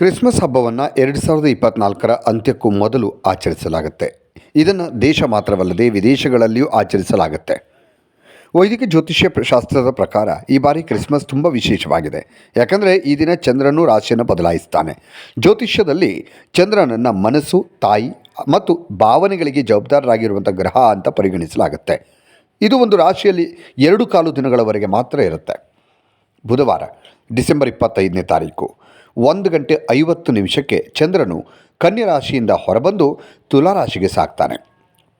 Christmas ಹಬ್ಬವನ್ನು ಎರಡು ಸಾವಿರದ ಇಪ್ಪತ್ನಾಲ್ಕರ ಅಂತ್ಯಕ್ಕೂ ಮೊದಲು ಆಚರಿಸಲಾಗುತ್ತೆ. ಇದನ್ನು ದೇಶ ಮಾತ್ರವಲ್ಲದೆ ವಿದೇಶಗಳಲ್ಲಿಯೂ ಆಚರಿಸಲಾಗುತ್ತೆ. ವೈದಿಕ ಜ್ಯೋತಿಷ್ಯ ಶಾಸ್ತ್ರದ ಪ್ರಕಾರ ಈ ಬಾರಿ ಕ್ರಿಸ್ಮಸ್ ತುಂಬ ವಿಶೇಷವಾಗಿದೆ. ಯಾಕಂದರೆ ಈ ದಿನ ಚಂದ್ರನು ರಾಶಿಯನ್ನು ಬದಲಾಯಿಸ್ತಾನೆ. ಜ್ಯೋತಿಷ್ಯದಲ್ಲಿ ಚಂದ್ರನನ್ನು ಮನಸ್ಸು, ತಾಯಿ ಮತ್ತು ಭಾವನೆಗಳಿಗೆ ಜವಾಬ್ದಾರರಾಗಿರುವಂಥ ಗ್ರಹ ಅಂತ ಪರಿಗಣಿಸಲಾಗುತ್ತೆ. ಇದು ಒಂದು ರಾಶಿಯಲ್ಲಿ ಎರಡು ಕಾಲು ದಿನಗಳವರೆಗೆ ಮಾತ್ರ ಇರುತ್ತೆ. ಬುಧವಾರ, ಡಿಸೆಂಬರ್ ಇಪ್ಪತ್ತೈದನೇ ತಾರೀಕು. ಒಂದು ಗಂಟೆ ಐವತ್ತು ನಿಮಿಷಕ್ಕೆ ಚಂದ್ರನು ಕನ್ಯರಾಶಿಯಿಂದ ಹೊರಬಂದು ತುಲಾರಾಶಿಗೆ ಸಾಕ್ತಾನೆ.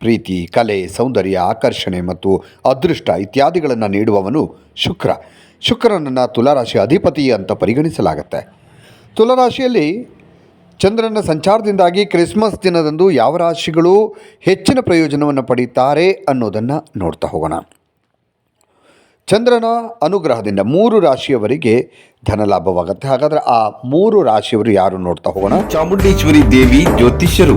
ಪ್ರೀತಿ, ಕಲೆ, ಸೌಂದರ್ಯ, ಆಕರ್ಷಣೆ ಮತ್ತು ಅದೃಷ್ಟ ಇತ್ಯಾದಿಗಳನ್ನು ನೀಡುವವನು ಶುಕ್ರ. ಶುಕ್ರನನ್ನು ತುಲಾರಾಶಿ ಅಧಿಪತಿ ಅಂತ ಪರಿಗಣಿಸಲಾಗುತ್ತೆ. ತುಲಾರಾಶಿಯಲ್ಲಿ ಚಂದ್ರನ ಸಂಚಾರದಿಂದಾಗಿ ಕ್ರಿಸ್ಮಸ್ ದಿನದಂದು ಯಾವ ರಾಶಿಗಳು ಹೆಚ್ಚಿನ ಪ್ರಯೋಜನವನ್ನು ಪಡೀತಾರೆ ಅನ್ನೋದನ್ನು ನೋಡ್ತಾ ಹೋಗೋಣ. ಚಂದ್ರನ ಅನುಗ್ರಹದಿಂದ ಮೂರು ರಾಶಿಯವರಿಗೆ ಧನಲಾಭವಾಗುತ್ತೆ ಹಾಗಾದರೆ ಆ ಮೂರು ರಾಶಿಯವರು ಯಾರು ನೋಡ್ತಾ ಹೋಗೋಣ? ಚಾಮುಂಡೇಶ್ವರಿ ದೇವಿ ಜ್ಯೋತಿಷ್ಯರು.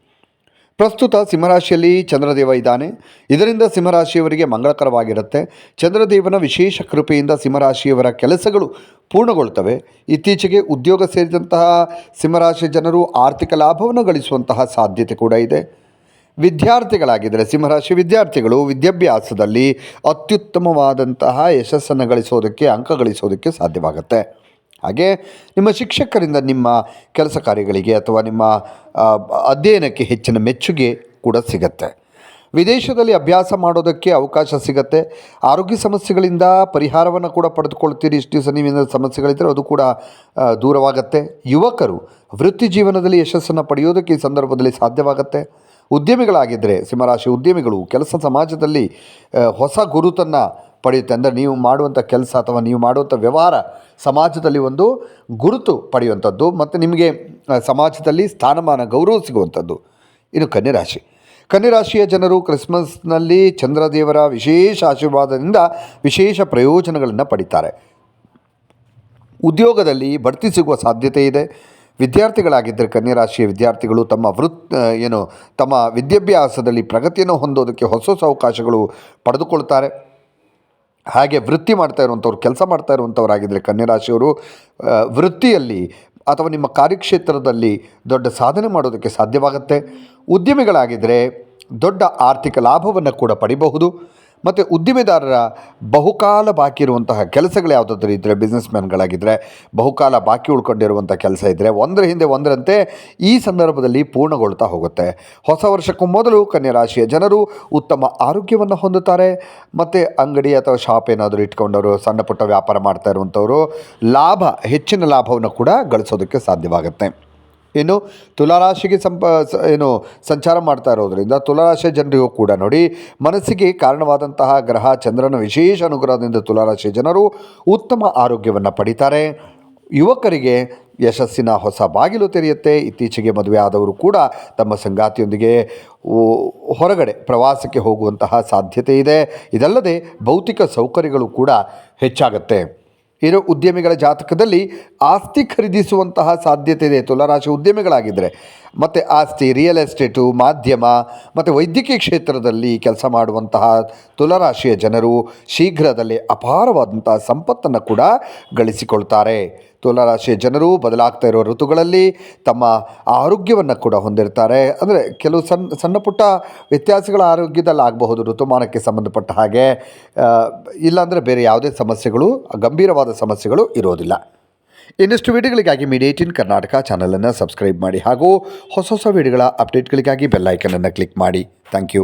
ಪ್ರಸ್ತುತ ಸಿಂಹರಾಶಿಯಲ್ಲಿ ಚಂದ್ರದೇವ ಇದ್ದಾನೆ. ಇದರಿಂದ ಸಿಂಹರಾಶಿಯವರಿಗೆ ಮಂಗಳಕರವಾಗಿರುತ್ತೆ. ಚಂದ್ರದೇವನ ವಿಶೇಷ ಕೃಪೆಯಿಂದ ಸಿಂಹರಾಶಿಯವರ ಕೆಲಸಗಳು ಪೂರ್ಣಗೊಳ್ತವೆ ಇತ್ತೀಚೆಗೆ ಉದ್ಯೋಗ ಸೇರಿದಂತಹ ಸಿಂಹರಾಶಿ ಜನರು ಆರ್ಥಿಕ ಲಾಭವನ್ನು ಗಳಿಸುವಂತಹ ಸಾಧ್ಯತೆ ಕೂಡ ಇದೆ. ವಿದ್ಯಾರ್ಥಿಗಳಾಗಿದ್ದರೆ ಸಿಂಹರಾಶಿ ವಿದ್ಯಾರ್ಥಿಗಳು ವಿದ್ಯಾಭ್ಯಾಸದಲ್ಲಿ ಅತ್ಯುತ್ತಮವಾದಂತಹ ಯಶಸ್ಸನ್ನು ಗಳಿಸೋದಕ್ಕೆ, ಅಂಕ ಗಳಿಸೋದಕ್ಕೆ ಸಾಧ್ಯವಾಗುತ್ತೆ. ಹಾಗೆ ನಿಮ್ಮ ಶಿಕ್ಷಕರಿಂದ ನಿಮ್ಮ ಕೆಲಸ ಕಾರ್ಯಗಳಿಗೆ ಅಥವಾ ನಿಮ್ಮ ಅಧ್ಯಯನಕ್ಕೆ ಹೆಚ್ಚಿನ ಮೆಚ್ಚುಗೆ ಕೂಡ ಸಿಗತ್ತೆ. ವಿದೇಶದಲ್ಲಿ ಅಭ್ಯಾಸ ಮಾಡೋದಕ್ಕೆ ಅವಕಾಶ ಸಿಗತ್ತೆ. ಆರೋಗ್ಯ ಸಮಸ್ಯೆಗಳಿಂದ ಪರಿಹಾರವನ್ನು ಕೂಡ ಪಡೆದುಕೊಳ್ತೀರಿ. ಇಷ್ಟು ದಿವಸ ನೀವಿನ ಸಮಸ್ಯೆಗಳಿದ್ದರೆ ಅದು ಕೂಡ ದೂರವಾಗತ್ತೆ. ಯುವಕರು ವೃತ್ತಿ ಜೀವನದಲ್ಲಿ ಯಶಸ್ಸನ್ನು ಪಡೆಯೋದಕ್ಕೆ ಈ ಸಂದರ್ಭದಲ್ಲಿ ಸಾಧ್ಯವಾಗತ್ತೆ. ಉದ್ಯಮಿಗಳಾಗಿದ್ದರೆ ಸಿಂಹರಾಶಿ ಉದ್ಯಮಿಗಳು, ಕೆಲಸ ಸಮಾಜದಲ್ಲಿ ಹೊಸ ಗುರುತನ್ನು ಪಡೆಯುತ್ತೆ ಅಂದರೆ ನೀವು ಮಾಡುವಂಥ ಕೆಲಸ ಅಥವಾ ನೀವು ಮಾಡುವಂಥ ವ್ಯವಹಾರ ಸಮಾಜದಲ್ಲಿ ಒಂದು ಗುರುತು ಪಡೆಯುವಂಥದ್ದು ಮತ್ತು ನಿಮಗೆ ಸಮಾಜದಲ್ಲಿ ಸ್ಥಾನಮಾನ ಗೌರವ ಸಿಗುವಂಥದ್ದು. ಇದು ಕನ್ಯರಾಶಿ. ಕನ್ಯರಾಶಿಯ ಜನರು ಕ್ರಿಸ್ಮಸ್ನಲ್ಲಿ ಚಂದ್ರದೇವರ ವಿಶೇಷ ಆಶೀರ್ವಾದದಿಂದ ವಿಶೇಷ ಪ್ರಯೋಜನಗಳನ್ನು ಪಡಿತಾರೆ. ಉದ್ಯೋಗದಲ್ಲಿ ಬಡ್ತಿ ಸಿಗುವ ಸಾಧ್ಯತೆ ಇದೆ. ವಿದ್ಯಾರ್ಥಿಗಳಾಗಿದ್ದರೆ ಕನ್ಯರಾಶಿಯ ವಿದ್ಯಾರ್ಥಿಗಳು ತಮ್ಮ ವೃತ್ ಏನು, ತಮ್ಮ ವಿದ್ಯಾಭ್ಯಾಸದಲ್ಲಿ ಪ್ರಗತಿಯನ್ನು ಹೊಂದೋದಕ್ಕೆ ಹೊಸ ಹೊಸ ಅವಕಾಶಗಳು ಪಡೆದುಕೊಳ್ತಾರೆ. ಹಾಗೆ ವೃತ್ತಿ ಮಾಡ್ತಾ ಇರುವಂಥವ್ರು, ಕೆಲಸ ಮಾಡ್ತಾ ಇರುವಂಥವರಾಗಿದ್ದರೆ ಕನ್ಯರಾಶಿಯವರು ವೃತ್ತಿಯಲ್ಲಿ ಅಥವಾ ನಿಮ್ಮ ಕಾರ್ಯಕ್ಷೇತ್ರದಲ್ಲಿ ದೊಡ್ಡ ಸಾಧನೆ ಮಾಡೋದಕ್ಕೆ ಸಾಧ್ಯವಾಗುತ್ತೆ. ಉದ್ಯಮಿಗಳಾಗಿದ್ದರೆ ದೊಡ್ಡ ಆರ್ಥಿಕ ಲಾಭವನ್ನು ಕೂಡ ಪಡಿಬಹುದು. ಮತ್ತು ಉದ್ದಿಮೆದಾರರ ಬಹುಕಾಲ ಬಾಕಿ ಇರುವಂತಹ ಕೆಲಸಗಳು ಯಾವುದಾದ್ರೂ ಇದ್ದರೆ ಬಿಸ್ನೆಸ್ ಮ್ಯಾನ್ಗಳಾಗಿದ್ದರೆ ಬಹುಕಾಲ ಬಾಕಿ ಉಳ್ಕೊಂಡಿರುವಂಥ ಕೆಲಸ ಇದ್ದರೆ ಒಂದರ ಹಿಂದೆ ಒಂದರಂತೆ ಈ ಸಂದರ್ಭದಲ್ಲಿ ಪೂರ್ಣಗೊಳ್ತಾ ಹೋಗುತ್ತೆ. ಹೊಸ ವರ್ಷಕ್ಕೂ ಮೊದಲು ರಾಶಿಯ ಜನರು ಉತ್ತಮ ಆರೋಗ್ಯವನ್ನು ಹೊಂದುತ್ತಾರೆ. ಮತ್ತು ಅಂಗಡಿ ಅಥವಾ ಶಾಪ್ ಏನಾದರೂ ಇಟ್ಕೊಂಡವರು, ಸಣ್ಣ ಪುಟ್ಟ ವ್ಯಾಪಾರ ಮಾಡ್ತಾ ಇರುವಂಥವರು, ಲಾಭ, ಹೆಚ್ಚಿನ ಲಾಭವನ್ನು ಕೂಡ ಗಳಿಸೋದಕ್ಕೆ ಸಾಧ್ಯವಾಗುತ್ತೆ. ಇನ್ನು ತುಲಾರಾಶಿಗೆ ಸಂಪ ಏನು ಸಂಚಾರ ಮಾಡ್ತಾ ಇರೋದರಿಂದ ತುಲಾರಾಶಿಯ ಜನರಿಗೂ ಕೂಡ ನೋಡಿ ಮನಸ್ಸಿಗೆ ಕಾರಣವಾದಂತಹ ಗ್ರಹ ಚಂದ್ರನ ವಿಶೇಷ ಅನುಗ್ರಹದಿಂದ ತುಲಾರಾಶಿಯ ಜನರು ಉತ್ತಮ ಆರೋಗ್ಯವನ್ನು ಪಡಿತಾರೆ. ಯುವಕರಿಗೆ ಯಶಸ್ಸಿನ ಹೊಸ ಬಾಗಿಲು ತೆರೆಯುತ್ತೆ. ಇತ್ತೀಚೆಗೆ ಮದುವೆ ಆದವರು ಕೂಡ ತಮ್ಮ ಸಂಗಾತಿಯೊಂದಿಗೆ ಹೊರಗಡೆ ಪ್ರವಾಸಕ್ಕೆ ಹೋಗುವಂತಹ ಸಾಧ್ಯತೆ ಇದೆ. ಇದಲ್ಲದೆ ಭೌತಿಕ ಸೌಕರ್ಯಗಳು ಕೂಡ ಹೆಚ್ಚಾಗುತ್ತೆ. ಇರೋ ಉದ್ಯಮಿಗಳ ಜಾತಕದಲ್ಲಿ ಆಸ್ತಿ ಖರೀದಿಸುವಂತಹ ಸಾಧ್ಯತೆ ಇದೆ. ತುಲಾರಾಶಿ ಉದ್ಯಮಿಗಳಾಗಿದ್ದರೆ ಮತ್ತು ಆಸ್ತಿ ರಿಯಲ್ ಎಸ್ಟೇಟು ಮಾಧ್ಯಮ ಮತ್ತು ವೈದ್ಯಕೀಯ ಕ್ಷೇತ್ರದಲ್ಲಿ ಕೆಲಸ ಮಾಡುವಂತಹ ತುಲಾರಾಶಿಯ ಜನರು ಶೀಘ್ರದಲ್ಲೇ ಅಪಾರವಾದಂತಹ ಸಂಪತ್ತನ್ನು ಕೂಡ ಗಳಿಸಿಕೊಳ್ತಾರೆ. ತುಲಾರಾಶಿಯ ಜನರು ಬದಲಾಗ್ತಾ ಇರೋ ಋತುಗಳಲ್ಲಿ ತಮ್ಮ ಆರೋಗ್ಯವನ್ನು ಕೂಡ ಹೊಂದಿರ್ತಾರೆ. ಅಂದರೆ ಕೆಲವು ಸಣ್ಣ ಸಣ್ಣ ಪುಟ್ಟ ವ್ಯತ್ಯಾಸಗಳ ಆರೋಗ್ಯದಲ್ಲಿ ಆಗಬಹುದು ಋತುಮಾನಕ್ಕೆ ಸಂಬಂಧಪಟ್ಟ ಹಾಗೆ. ಇಲ್ಲಾಂದರೆ ಬೇರೆ ಯಾವುದೇ ಸಮಸ್ಯೆಗಳು, ಗಂಭೀರವಾದ ಸಮಸ್ಯೆಗಳು ಇರೋದಿಲ್ಲ. ಇನ್ನಷ್ಟು ವಿಡಿಯೋಗಳಿಗಾಗಿ ಮೀಡಿಯೇಟಿನ್ ಕರ್ನಾಟಕ ಚಾನಲನ್ನು ಸಬ್ಸ್ಕ್ರೈಬ್ ಮಾಡಿ ಹಾಗೂ ಹೊಸ ಹೊಸ ವಿಡಿಯೋಗಳ ಅಪ್ಡೇಟ್ಗಳಿಗಾಗಿ ಬೆಲ್ಲೈಕನನ್ನು ಕ್ಲಿಕ್ ಮಾಡಿ. Thank you.